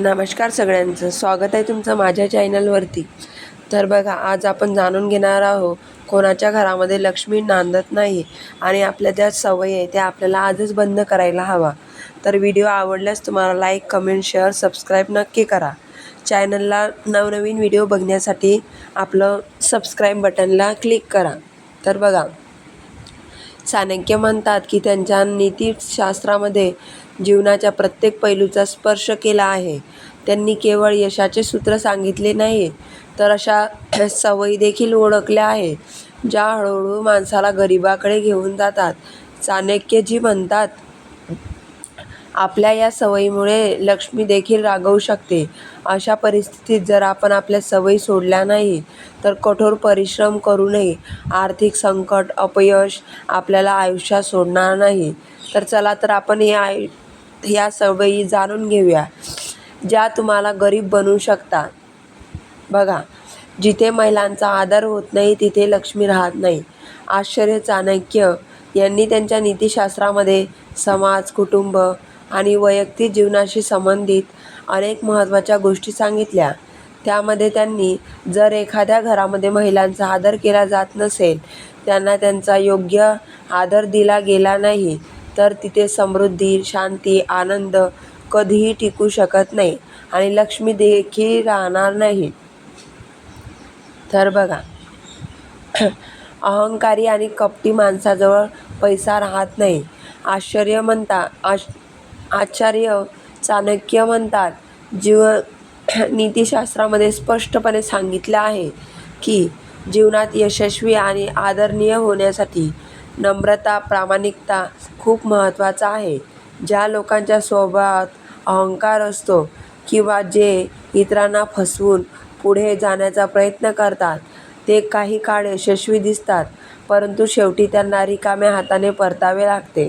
नमस्कार सगळ्यांचं. स्वागत आहे तुमचं माझ्या चॅनलवरती. तर बघा आज आपण जाणून घेणार आहोत कोणाच्या घरामध्ये लक्ष्मी नांदत नाही आणि आपल्या ज्या सवयी आहे त्या आपल्याला आजच बंद करायला हवा. तर व्हिडिओ आवडल्यास तुम्हाला लाईक कमेंट शेअर सबस्क्राईब नक्की करा. चॅनलला नवनवीन व्हिडिओ बघण्यासाठी आपलं सबस्क्राईब बटनला क्लिक करा. तर बघा चाणक्य म्हणतात की त्यांच्या नीतिशास्त्रामध्ये जीवनाच्या प्रत्येक पैलूचा स्पर्श केला आहे. त्यांनी केवळ यशाचे सूत्र सांगितले नाही तर अशा सवयी देखील ओळखल्या आहे ज्या हळूहळू माणसाला गरिबाकडे घेऊन जातात. चाणक्यजी म्हणतात आपल्या या सवयीमुळे लक्ष्मी देखील रागवू शकते. अशा परिस्थितीत जर आपण आपल्या सवयी सोडल्या नाही तर कठोर परिश्रम करूनही आर्थिक संकट अपयश आपल्याला आयुष्यात सोडणार नाही. तर चला तर आपण या आयु ह्या सवयी जाणून घेऊया ज्या तुम्हाला गरीब बनवू शकतात बघा जिथे महिलांचा आदर होत नाही तिथे लक्ष्मी राहत नाही. आश्चर्य चाणक्य यांनी त्यांच्या नीतिशास्त्रामध्ये समाज कुटुंब आणि वैयक्तिक जीवनाशी संबंधित अनेक महत्त्वाच्या गोष्टी सांगितल्या. त्यामध्ये त्यांनी जर एखाद्या घरामध्ये महिलांचा आदर केला जात नसेल त्यांना त्यांचा योग्य आदर दिला गेला नाही. तर तिथे समृद्धी शांती आनंद कधीही टिकू शकत नाही आणि लक्ष्मी देखील राहणार नाही. तर बघा अहंकारी आणि कपटी माणसाजवळ पैसा राहत नाही. आश्चर्य म्हणता आश आचार्य चाणक्य म्हणतात जीव नीतिशास्त्रामध्ये स्पष्टपणे सांगितलं आहे की जीवनात यशस्वी आणि आदरणीय होण्यासाठी नम्रता प्रामाणिकता खूप महत्त्वाचा आहे. ज्या लोकांच्या स्वभावात अहंकार असतो किंवा जे इतरांना फसवून पुढे जाण्याचा प्रयत्न करतात ते काही काळ यशस्वी दिसतात परंतु शेवटी त्यांना रिकाम्या हाताने परतावे लागते.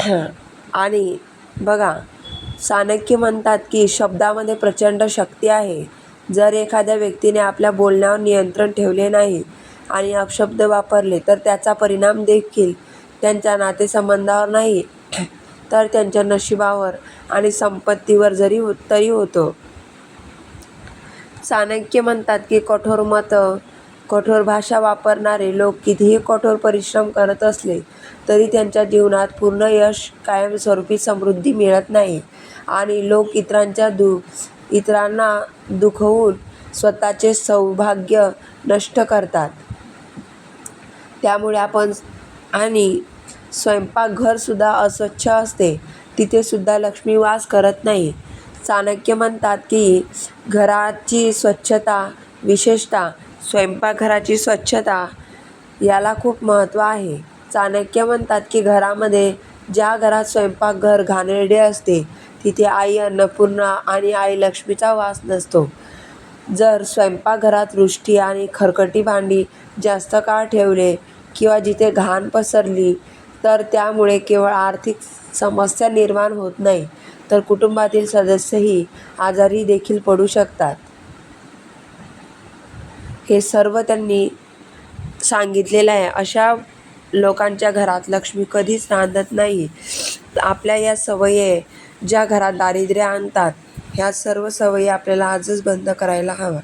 आणि बघा चाणक्य म्हणतात की शब्दामध्ये प्रचंड शक्ती आहे. जर एखाद्या व्यक्तीने आपल्या बोलण्यावर नियंत्रण ठेवले नाही आणि अपशब्द वापरले तर त्याचा परिणाम देखील त्यांच्या नातेसंबंधावर नाही तर त्यांच्या नशिबावर आणि संपत्तीवर जरी हो तरी होतो. चाणक्य म्हणतात की कठोर मतं कठोर भाषा वापरणारे लोक कितीही कठोर परिश्रम करत असले तरी त्यांच्या जीवनात पूर्ण यश कायमस्वरूपी समृद्धी मिळत नाही. आणि लोक इतरांच्या दु इतरांना दुखवून स्वतःचे सौभाग्य नष्ट करतात. त्यामुळे आपण आणि स्वयंपाकघरसुद्धा अस्वच्छ असते. तिथेसुद्धा लक्ष्मी वास करत नाही. चाणक्य म्हणतात की घराची स्वच्छता विशेषतः स्वयंपाकघराची स्वच्छता याला खूप महत्त्व आहे. चाणक्य म्हणतात की घरामध्ये ज्या घरात स्वयंपाकघर घाणेरडे असते तिथे आई अन्नपूर्णा आणि आई लक्ष्मीचा वास नसतो. जर स्वयंपाकघरात वृष्टी आणि खरकटी भांडी जास्त काळ ठेवले किंवा जिथे घाण पसरली तर त्यामुळे केवळ आर्थिक समस्या निर्माण होत नाही तर कुटुंबातील सदस्यही आजारी देखील पडू शकतात. हे सर्व त्यांनी सांगितलेलं आहे. अशा लोकांच्या घरात लक्ष्मी कधीच रांधत नाही. आपल्या या सवयी ज्या घरात दारिद्र्य आणतात ह्या सर्व सवयी आपल्याला आजच बंद करायला हव्या